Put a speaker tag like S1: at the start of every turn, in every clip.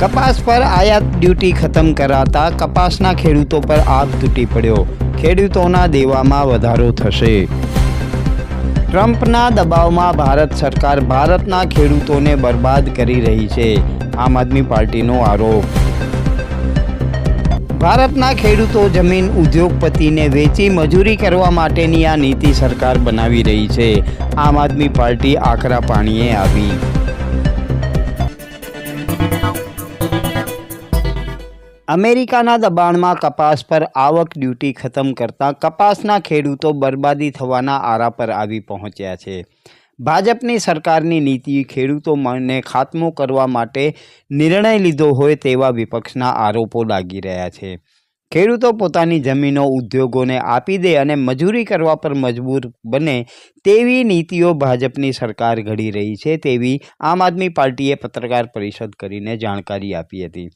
S1: કપાસ પર આયાત ડ્યુટી ખતમ કરાતા કપાસના ખેડૂતો પર આગ તૂટી પડ્યો. ખેડૂતોના દેવામાં વધારો થશે. ટ્રમ્પના દબાવમાં ભારત સરકાર ભારતના ખેડૂતોને બરબાદ કરી રહી છે. આમ આદમી પાર્ટીનો આરોપ. ભારતના ખેડૂતો જમીન ઉદ્યોગપતિને વેચી મજૂરી કરવા માટેની આ નીતિ સરકાર બનાવી રહી છે. આમ આદમી પાર્ટી આકરા પાણીએ આવી. અમેરિકાના દબાણમાં કપાસ પર આવક ડ્યુટી ખતમ કરતા કપાસના ખેડૂતો બરબાદી થવાના આરા પર આવી પહોંચ્યા છે. ભાજપની સરકારની નીતિ ખેડૂતોને ખાતમો કરવા માટે નિર્ણય લીધો હોય તેવા વિપક્ષના આરોપો લાગી રહ્યા છે. ખેડૂતો પોતાની જમીનો ઉદ્યોગોને આપી દે અને મજૂરી કરવા પર મજબૂર બને તેવી નીતિઓ ભાજપની સરકાર ઘડી રહી છે તેવી આમ આદમી પાર્ટીએ પત્રકાર પરિષદ કરીને જાણકારી આપી હતી.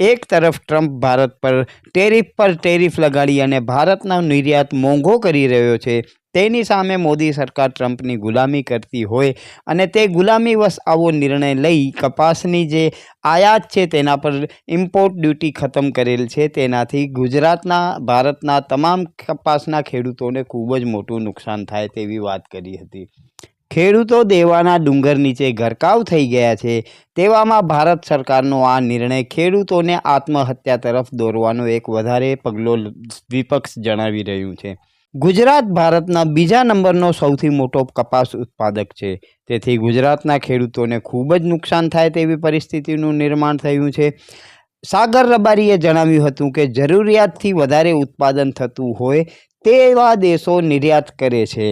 S1: એક તરફ ટ્રમ્પ ભારત પર ટેરિફ પર ટેરિફ લગાડી અને ભારતનો નિર્યાત મોંઘો કરી રહ્યો છે, તેની સામે મોદી સરકાર ટ્રમ્પની ગુલામી કરતી હોય અને તે ગુલામીવશ આવો નિર્ણય લઈ કપાસની જે આયાત છે તેના પર ઇમ્પોર્ટ ડ્યુટી ખતમ કરેલ છે, તેનાથી ગુજરાતના, ભારતના તમામ કપાસના ખેડૂતોને ખૂબ જ મોટું નુકસાન થાય તેવી વાત કરી હતી. ખેડૂતો દેવાના ડુંગર નીચે ગરકાવ થઈ ગયા છે. તેવામાં ભારત સરકારનો આ નિર્ણય ખેડૂતોને આત્મહત્યા તરફ દોરવાનો એક વધારે પગલો વિપક્ષ જણાવી રહ્યું છે. ગુજરાત ભારતના બીજા નંબરનો સૌથી મોટો કપાસ ઉત્પાદક છે. તેથી ગુજરાતના ખેડૂતોને ખૂબ જ નુકસાન થાય તેવી પરિસ્થિતિનું નિર્માણ થયું છે. સાગર રબારીએ જણાવ્યું હતું કે જરૂરિયાતથી વધારે ઉત્પાદન થતું હોય તેવા દેશો નિર્યાત કરે છે.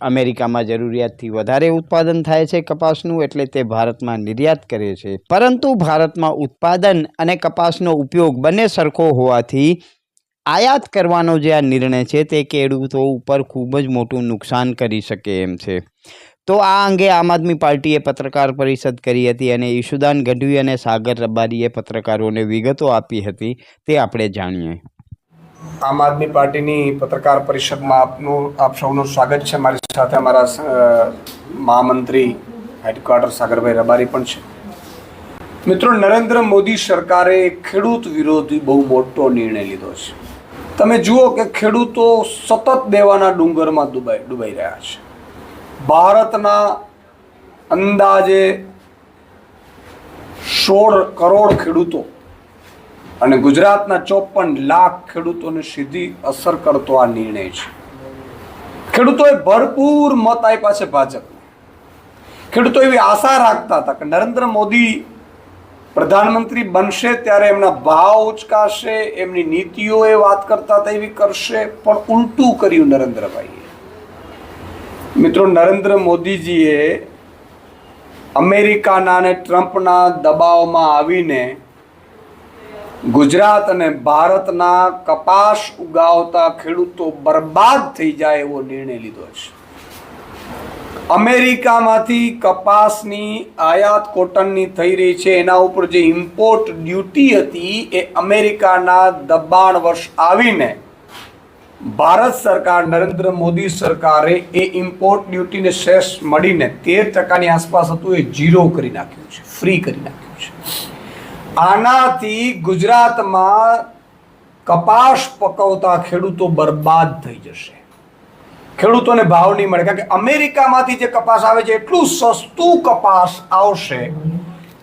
S1: અમેરિકામાં જરૂરિયાતથી વધારે ઉત્પાદન થાય છે કપાસનું, એટલે તે ભારતમાં નિર્યાત કરે છે. પરંતુ ભારતમાં ઉત્પાદન અને કપાસનો ઉપયોગ બંને સરખો હોવાથી આયાત કરવાનો જે આ નિર્ણય છે તે ખેડૂતો ઉપર ખૂબ જ મોટું નુકસાન કરી શકે એમ છે. તો આ અંગે આમ આદમી પાર્ટીએ પત્રકાર પરિષદ કરી હતી અને ઈશુદાન ગઢવી અને સાગર રબારીએ પત્રકારોને વિગતો આપી હતી, તે આપણે જાણીએ.
S2: આમ આદમી પાર્ટીની પત્રકાર પરિષદમાં આપનું આપ સૌનું સ્વાગત છે. મારી સાથે અમારા મહામંત્રી હેડક્વાર્ટર સાગરભાઈ રબારી પણ છે. મિત્રો, નરેન્દ્ર મોદી સરકારે ખેડૂત વિરોધી બહુ મોટો નિર્ણય લીધો છે. તમે જુઓ કે ખેડૂતો સતત દેવાના ડુંગરમાં ડૂબાઈ ડૂબાઈ રહ્યા છે. ભારતના અંદાજે સોળ કરોડ ખેડૂતો અને ગુજરાતના ચોપન લાખ ખેડૂતોને સીધી અસર કરતો આ નિર્ણય છે. ખેડૂતોએ ભરપૂર મત આપ્યા છે ભાજપ ખેડૂતો એવી આશા રાખતા હતા કે નરેન્દ્ર મોદી પ્રધાનમંત્રી બનશે ત્યારે એમના ભાવ ઉચકાશે, એમની નીતિઓ એ વાત કરતા હતા એવી કરશે, પણ ઉલટું કર્યું નરેન્દ્રભાઈએ. મિત્રો, નરેન્દ્ર મોદીજીએ અમેરિકાના અને ટ્રમ્પના દબાવમાં આવીને ગુજરાત અને ભારતના કપાસ ઉગાવતા ખેડૂતો બરબાદ થઈ જાય એવો નિર્ણય લીધો છે. અમેરિકામાંથી કપાસની આયાત કોટનની થઈ રહી છે. એના ઉપર જે ઇમ્પોર્ટ ડ્યુટી હતી એ અમેરિકાના દબાણ વર્ષ આવીને ભારત સરકાર, નરેન્દ્ર મોદી સરકારે એ ઇમ્પોર્ટ ડ્યુટીને શેષ મળીને તેર ટકાની આસપાસ હતું, એ ઝીરો કરી નાખ્યું છે ફ્રી કરી નાખ્યું છે. આનાથી ગુજરાતમાં કપાસ પકવતા ખેડૂતો બરબાદ થઈ જશે. ખેડૂતોને ભાવ નહીં મળે, કારણ કે અમેરિકામાંથી જે કપાસ આવે છે, એટલું સસ્તું કપાસ આવશે.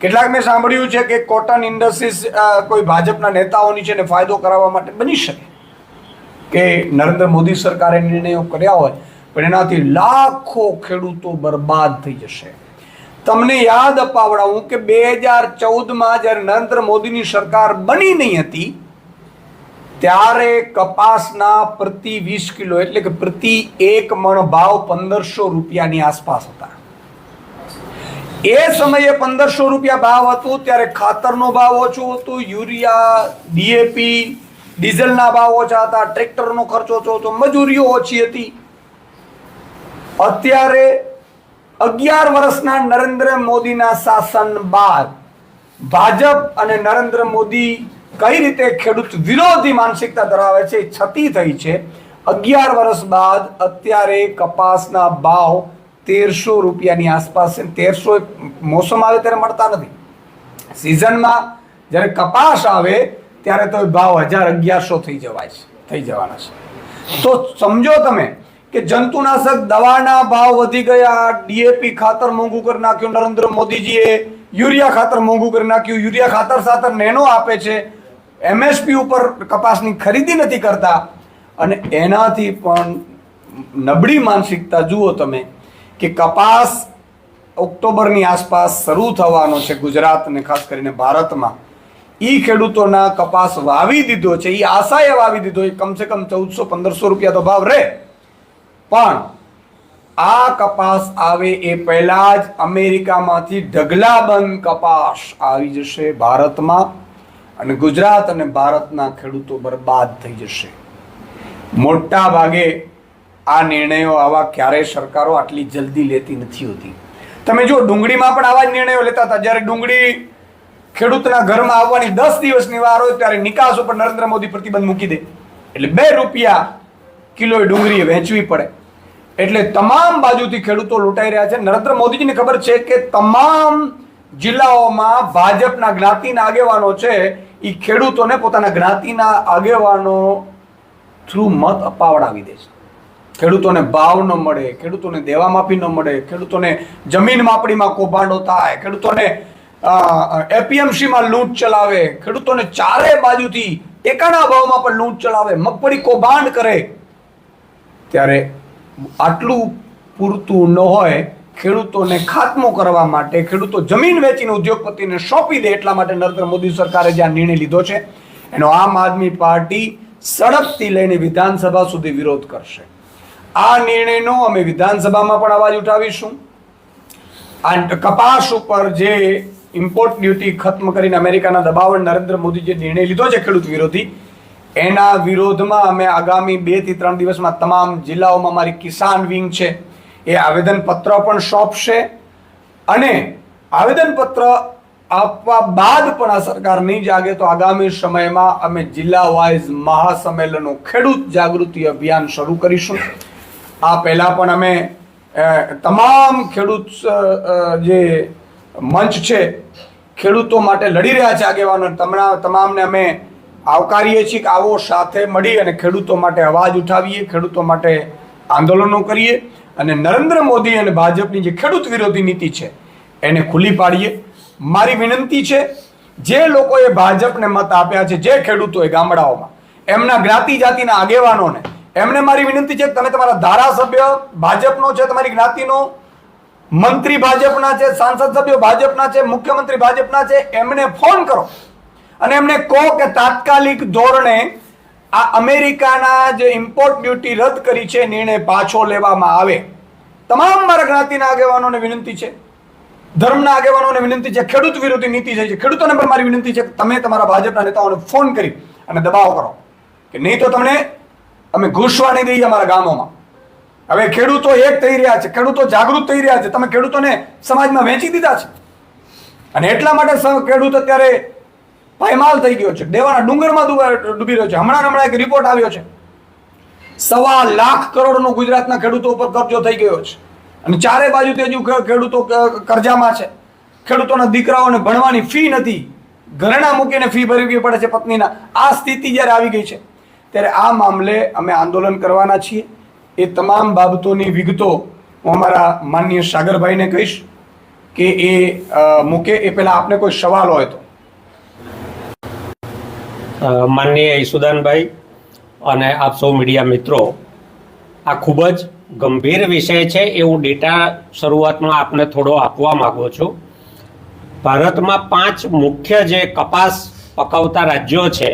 S2: કેટલાક મેં સાંભળ્યું છે કે કોટન ઇન્ડસ્ટ્રીઝ કોઈ ભાજપના નેતાઓની છે ને ફાયદો કરાવવા માટે બની શકે. કે નરેન્દ્ર મોદી સરકારે નિર્ણયો કર્યા હોય, પણ એનાથી લાખો ખેડૂતો બરબાદ થઈ જશે. તમને યાદ અપાવડાવું કે બે હજાર ચૌદમાં જ્યારે નરેન્દ્ર મોદીની સરકાર બની નહીં હતી, ત્યારે કપાસના પ્રતિ વીસ કિલો એટલે કે પ્રતિ એક મણ ભાવ પંદરસો રૂપિયાની આસપાસ હતા. એ સમયે પંદરસો રૂપિયા ભાવ હતું, ત્યારે ખાતરનો ભાવ ઓછો હતો, યુરિયા ડીએપી ડીઝલના ભાવ ઓછા હતા, ટ્રેક્ટરનો ખર્ચ ઓછો હતો, મજૂરીઓ ઓછી હતી. અત્યારે અગિયાર વર્ષના નરેન્દ્ર મોદીના શાસન બાદ ભાજપ અને નરેન્દ્ર મોદી કઈ રીતે ખેડૂત વિરોધી માનસિકતા ધરાવે છે છતી થઈ છે. અગિયાર વર્ષ બાદ અત્યારે કપાસના ભાવ તેરસો રૂપિયાની આસપાસ તેરસો મોસમ આવે ત્યારે મળતા નથી. સિઝનમાં જ્યારે કપાસ આવે ત્યારે તો ભાવ હજાર અગિયારસો થઈ જવાય છે, થઈ જવાના છે. તો સમજો તમે કે જંતુનાશક દવાના ભાવ વધી ગયા. ડીએપી ખાતર મોંઘું કરી નાખ્યું. નરેન્દ્ર મોદીજીએ યુરિયા ખાતર મોંઘું કરી નાખ્યું. યુરિયા ખાતર સાથે નેનો આપે છે. એમએસપી ઉપર કપાસની ખરીદી નથી કરતા. અને એનાથી પણ નબળી માનસિકતા જુઓ તમે કે કપાસ ઓક્ટોબરની આસપાસ શરૂ થવાનો છે ગુજરાત અને ખાસ કરીને ભારતમાં. એ ખેડૂતોના કપાસ વાવી દીધો છે. એ આશાએ વાવી દીધો એ કમસે કમ ચૌદસો પંદરસો રૂપિયા તો ભાવ રહે. પણ આ કપાસ આવે એ પહેલાં જ અમેરિકામાંથી ઢગલાબંધ કપાસ આવી જશે ભારતમાં અને ગુજરાત અને ભારતના ખેડૂતો બરબાદ થઈ જશે. મોટા ભાગે આ નિર્ણયો આવા ક્યારેય સરકારો આટલી જલ્દી લેતી નથી હોતી. તમે જો ડુંગળીમાં પણ આવા જ નિર્ણયો લેતા હતા. જ્યારે ડુંગળી ખેડૂતના ઘરમાં આવવાની દસ દિવસની વાર હોય ત્યારે નિકાસ ઉપર નરેન્દ્ર મોદી પ્રતિબંધ મૂકી દે. એટલે બે રૂપિયા કિલો ડુંગળી વહેંચવી પડે. એટલે તમામ બાજુથી ખેડૂતો લૂંટાઈ રહ્યા છે. નરેન્દ્ર મોદીજીને ખબર છે કે તમામ જિલ્લાઓમાં ભાજપના જ્ઞાતિના આગેવાનો છે. એ ખેડૂતોને પોતાના જ્ઞાતિના આગેવાનો થ્રુ મત અપાવડાવી દે છે. ખેડૂતોને ભાવ ન મળે, ખેડૂતોને દેવા માફી ન મળે, ખેડૂતોને જમીન માપણીમાં કૌભાંડો થાય, ખેડૂતોને એપીએમસીમાં લૂંટ ચલાવે, ખેડૂતોને ચારે બાજુથી ટેકાના ભાવમાં પણ લૂંટ ચલાવે, મગફળી કૌભાંડ કરે. ત્યારે આટલું પૂરતું ન હોય, ખેડૂતોને ખાતમો કરવા માટે, ખેડૂતો જમીન વેચીને ઉદ્યોગપતિને સોંપી દે એટલા માટે નરેન્દ્ર મોદી સરકારે જે આ નિર્ણય લીધો છે, એનો આમ આદમી પાર્ટી સડકથી લઈને વિધાનસભા સુધી વિરોધ કરશે. આ નિર્ણયનો અમે વિધાનસભામાં પણ અવાજ ઉઠાવીશું. આ કપાસ ઉપર જે ઇમ્પોર્ટ ડ્યુટી ખત્મ કરીને અમેરિકાના દબાવણ નરેન્દ્ર મોદી જે નિર્ણય લીધો છે ખેડૂત વિરોધી એના વિરોધમાં અમે આગામી બેથી ત્રણ દિવસમાં તમામ જિલ્લાઓમાં મારી કિસાન વિંગ છે, એ આવેદનપત્ર પણ સોંપશે અને આવેદનપત્ર આપવા બાદ પણ આ સરકાર નહીં જાગે તો આગામી સમયમાં અમે જિલ્લા વાઇઝ મહાસંમેલનો ખેડૂત જાગૃતિ અભિયાન શરૂ કરીશું. આ પહેલાં પણ અમે તમામ ખેડૂત જે મંચ છે, ખેડૂતો માટે લડી રહ્યા છે આગેવાનો. તમા, તમામને અમે આવકારીએ છીએ કે આવો સાથે મળી અને ખેડૂતો માટે અવાજ ઉઠાવીએ, ખેડૂતો માટે આંદોલનો કરીએ અને નરેન્દ્ર મોદી અને ભાજપની જે ખેડૂત વિરોધી નીતિ છે, એને ખુલ્લી પાડીએ. મારી વિનંતી છે, જે લોકોએ ભાજપને મત આપ્યા છે, જે ખેડૂતોએ ગામડાઓમાં, એમના જ્ઞાતિ જાતિના આગેવાનોને, એમને મારી વિનંતી છે તમે તમારા ધારાસભ્ય ભાજપનો છે, તમારી જ્ઞાતિનો મંત્રી ભાજપના છે, સાંસદ સભ્યો ભાજપના છે, મુખ્યમંત્રી ભાજપના છે, એમને ફોન કરો. અને એમને કહો કે તાત્કાલિક ધોરણે આ અમેરિકાના જે ઇમ્પોર્ટ ડ્યુટી રદ કરી છે, નિર્ણય પાછો લેવામાં આવે. તમામ મારા જ્ઞાતિના આગેવાનોને વિનંતી છે. ધર્મના આગેવાનોને વિનંતી છે. ખેડૂત વિરોધી નીતિ છે, ખેડૂતોને પણ મારી વિનંતી છે કે તમે તમારા ભાજપના નેતાઓને ફોન કરી અને દબાવ કરો. કે નહીં તો તમને અમે ઘૂસવા નહીં દઈએ અમારા ગામોમાં. હવે ખેડૂતો એક થઈ રહ્યા છે, ખેડૂતો જાગૃત થઈ રહ્યા છે. તમે ખેડૂતોને સમાજમાં વેચી દીધા છે. અને એટલા માટે ખેડૂત અત્યારે પાયમાલ થઈ ગયો છે. દેવાના ડુંગરમાં ડૂબી રહ્યો છે. હમણાં હમણાં એક રિપોર્ટ આવ્યો છે. સવા લાખ કરોડનો ગુજરાતના ખેડૂતો ઉપર કબજો થઈ ગયો છે. અને ચારે બાજુથી હજુ ખેડૂતો કરજામાં છે. ખેડૂતોના દીકરાઓને ભણવાની ફી નથી. ઘરેણા મૂકીને ફી ભરવી પડે છે પત્નીના. આ સ્થિતિ જ્યારે આવી ગઈ છે, ત્યારે આ મામલે અમે આંદોલન કરવાના છીએ. એ તમામ બાબતોની વિગતો હું અમારા માનનીય સાગરભાઈને કહીશ કે એ મૂકે. એ પહેલાં આપને કોઈ સવાલ હોય તો.
S3: માનનીય ઈસુદાનભાઈ અને આપ સૌ મીડિયા મિત્રો, આ ખૂબ જ ગંભીર વિષય છે એવું ડેટા શરૂઆતમાં આપને થોડો આપવા માગું છું. ભારતમાં પાંચ મુખ્ય જે કપાસ પકવતા રાજ્યો છે,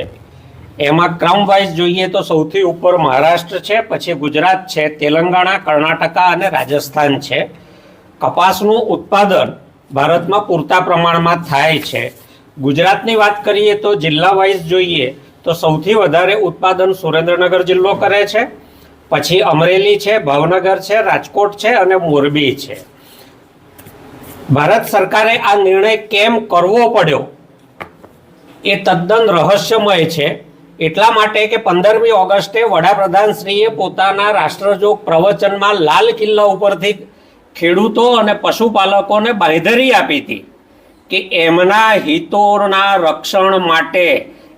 S3: એમાં ક્રમ વાઇઝ જોઈએ તો સૌથી ઉપર મહારાષ્ટ્ર છે, પછી ગુજરાત છે, તેલંગાણા, કર્ણાટકા અને રાજસ્થાન છે. કપાસનું ઉત્પાદન ભારતમાં પૂરતા પ્રમાણમાં થાય છે. ગુજરાતની વાત કરીએ તો જિલ્લા વાઇઝ જોઈએ તો સૌથી વધારે ઉત્પાદન સુરેન્દ્રનગર જિલ્લો કરે છે. પછી અમરેલી છે, ભાવનગર છે, રાજકોટ છે અને મોરબી છે. ભારત સરકારે આ નિર્ણય કેમ કરવો પડ્યો? એ તદ્દન રહસ્યમય છે. એટલા માટે કે પંદરમી ઓગસ્ટે વડાપ્રધાનશ્રીએ પોતાના રાષ્ટ્રજોગ પ્રવચનમાં લાલ કિલ્લા ઉપરથી ખેડૂતો અને પશુપાલકોને બાંયધરી આપી હતી. કે એમના હિતોના રક્ષણ માટે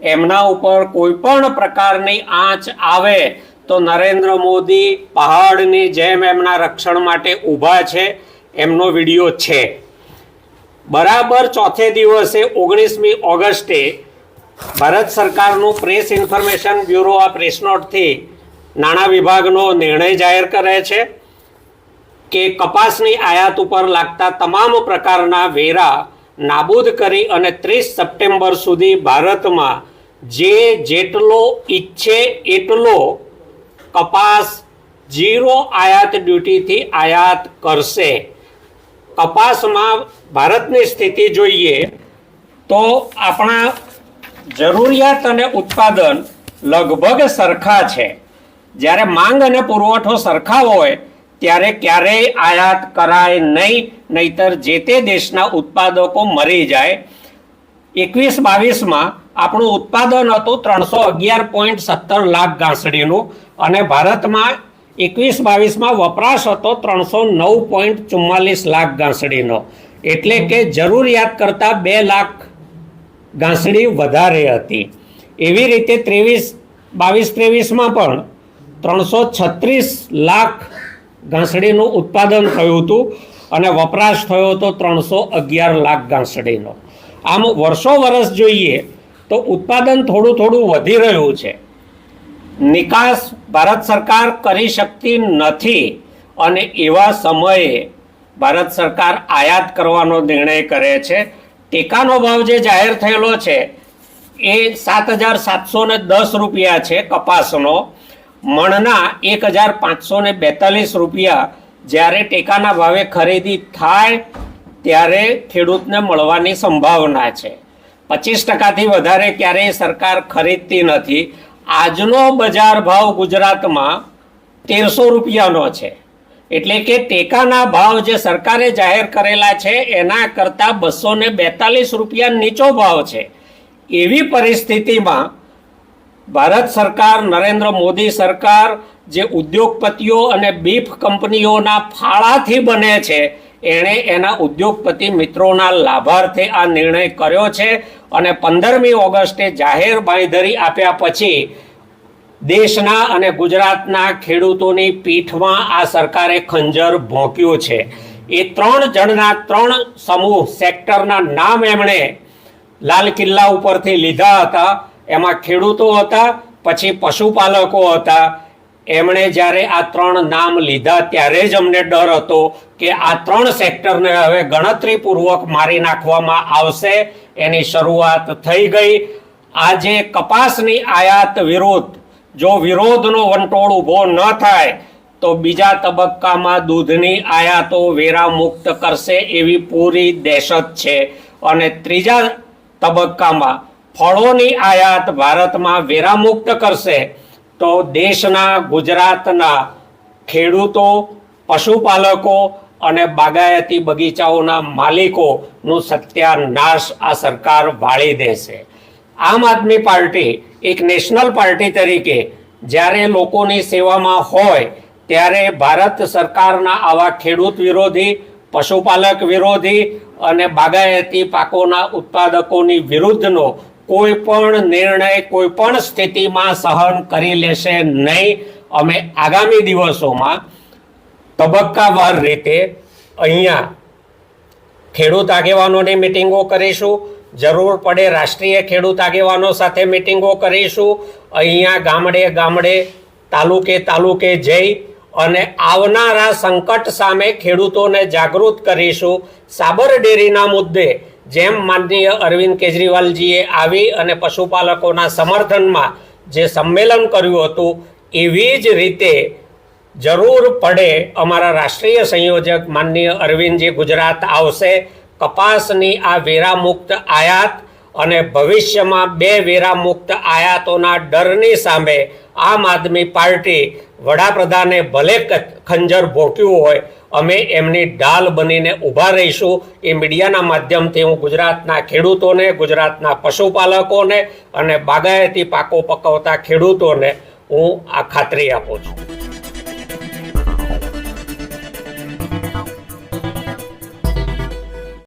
S3: એમના ઉપર કોઈ પણ પ્રકારની આંચ આવે તો નરેન્દ્ર મોદી પહાડની જેમ એમના રક્ષણ માટે ઊભા છે. એમનો વીડિયો છે. બરાબર ચોથે દિવસે ઓગણીસમી ઓગસ્ટે ભારત સરકારનું પ્રેસ ઇન્ફોર્મેશન બ્યુરો આ પ્રેસ નોટથી નાણાં વિભાગનો નિર્ણય જાહેર કરે છે કે કપાસની આયાત ઉપર લાગતા તમામ પ્રકારના વેરા નાબૂદ કરી અને ત્રીસ સપ્ટેમ્બર સુધી ભારતમાં જે જેટલો ઈચ્છે એટલો કપાસ જીરો આયાત ડ્યુટીથી આયાત કરશે. કપાસમાં ભારતની સ્થિતિ જોઈએ તો આપણા જરૂરિયાત અને ઉત્પાદન લગભગ સરખા છે. જ્યારે માંગ અને પુરવઠો સરખા હોય ત્યારે ક્યારેય આયાત કરાય નહીં, નહીતર જે તે દેશના ઉત્પાદકો મરી જાય. એકવીસ બાવીસમાં આપણું ઉત્પાદન હતું ત્રણસો અગિયાર પોઈન્ટ સત્તર લાખ ઘાસડીનું અને ભારતમાં એકવીસ બાવીસમાં વપરાશ હતો ત્રણસો નવ પોઈન્ટ ચુમ્માલીસ લાખ ઘાસડીનો. એટલે કે જરૂરિયાત કરતાં બે લાખ ઘાસડી વધારે હતી. એવી રીતે ત્રેવીસ, બાવીસ ત્રેવીસમાં પણ ત્રણસો છત્રીસ લાખ ઘાસડીનું ઉત્પાદન થયું હતું અને વપરાશ થયો હતો ત્રણસો અગિયાર લાખ ઘાસડીનો આમ વર્ષો વર્ષ જોઈએ તો ઉત્પાદન થોડું થોડું વધી રહ્યું છે. નિકાસ ભારત સરકાર કરી શકતી નથી અને એવા સમયે ભારત સરકાર આયાત કરવાનો નિર્ણય કરે છે. ટેકાનો ભાવ જે જાહેર થયેલો છે એ સાત હજાર સાતસો ને દસ રૂપિયા છે કપાસનો. મણના એક હજાર પાંચસો ને બેતાલીસ રૂપિયા જ્યારે ટેકાના ભાવે ખરીદી થાય ત્યારે ખેડૂતને મળવાની સંભાવના છે. પચીસ ટકાથી વધારે ક્યારેય સરકાર ખરીદતી નથી. આજનો બજાર ભાવ ગુજરાતમાં તેરસો રૂપિયાનો છે. એટલે કે ટેકાના ભાવ જે સરકારે જાહેર કરેલા છે, એના કરતાં બસો બેતાલીસ રૂપિયા નીચો ભાવ છે. એવી પરિસ્થિતિમાં ભારત સરકાર, નરેન્દ્ર મોદી સરકાર જે ઉદ્યોગપતિઓ અને બીફ કંપનીઓના ફાળાથી બને છે, એણે એના ઉદ્યોગપતિ મિત્રોના લાભાર્થે આ નિર્ણય કર્યો છે અને પંદરમી ઓગસ્ટે જાહેર બાંયધરી આપ્યા પછી દેશના અને ગુજરાતના ખેડૂતોની પીઠમાં આ સરકારે ખંજર ભોંક્યું છે. એ ત્રણ જણના ત્રણ સમૂહ સેક્ટરના નામ એમણે લાલ કિલ્લા ઉપરથી લીધા હતા. એમાં ખેડૂતો હતા, પછી પશુપાલકો હતા. એમણે જ્યારે આ ત્રણ નામ લીધા ત્યારે જ અમને ડર હતો કે આ ત્રણ સેક્ટરને હવે ગણતરીપૂર્વક મારી નાખવામાં આવશે. એની શરૂઆત થઈ ગઈ. આજે કપાસની આયાત વિરુદ્ધ, જો વિરોધનો વંટોળ ઊભો ન થાય, તો બીજા તબક્કામાં દૂધની આયાતો વેરા મુક્ત કરશે એવી પૂરી દહેશત છે. અને ત્રીજા તબક્કામાં ફળોની આયાત ભારતમાં વેરામુક્ત કરશે તો દેશના ગુજરાતના ખેડૂતો, પશુપાલકો અને બાગાયતી બગીચાઓના માલિકોનું સત્યાનાશ આ સરકાર વાળી દેશે. આમ આદમી પાર્ટી એક નેશનલ પાર્ટી તરીકે જ્યારે લોકોની સેવામાં હોય ત્યારે ભારત સરકારના આવા ખેડૂત વિરોધી, પશુપાલક વિરોધી અને બાગાયતી પાકોના ઉત્પાદકોની વિરુદ્ધનો કોઈ પણ નિર્ણય કોઈ પણ સ્થિતિમાં સહન કરી લેશે નહીં. અમે આગામી દિવસોમાં તબક્કાવાર રીતે અહીંયા ખેડૂત આગેવાનોની મિટિંગો કરીશું. જરૂર પડે રાષ્ટ્રીય ખેડૂત આગેવાનો સાથે મિટિંગો કરીશું. અહીંયા ગામડે ગામડે, તાલુકે તાલુકે જઈ અને આવનારા સંકટ સામે ખેડૂતોને જાગૃત કરીશું. સાબર ડેરીના મુદ્દે જેમ માનનીય અરવિંદ કેજરીવાલજીએ આવી અને પશુપાલકોના સમર્થનમાં જે સંમેલન કર્યું હતું, એવી જ રીતે જરૂર પડે અમારા રાષ્ટ્રીય સંયોજક માનનીય અરવિંદજી ગુજરાત આવશે. કપાસની આ વેરામુક્ત આયાત અને ભવિષ્યમાં બે વેરામુક્ત આયાતોના ડરની સામે આમ આદમી પાર્ટી વડાપ્રધાને ભલે ખંજર ભોંક્યું હોય અમે એમની ઢાલ બનીને ઊભા રહીશું. એ મીડિયાના માધ્યમથી હું ગુજરાતના ખેડૂતોને, ગુજરાતના પશુપાલકોને અને બાગાયતી પાકો પકવતા ખેડૂતોને હું આ ખાતરી આપું છું.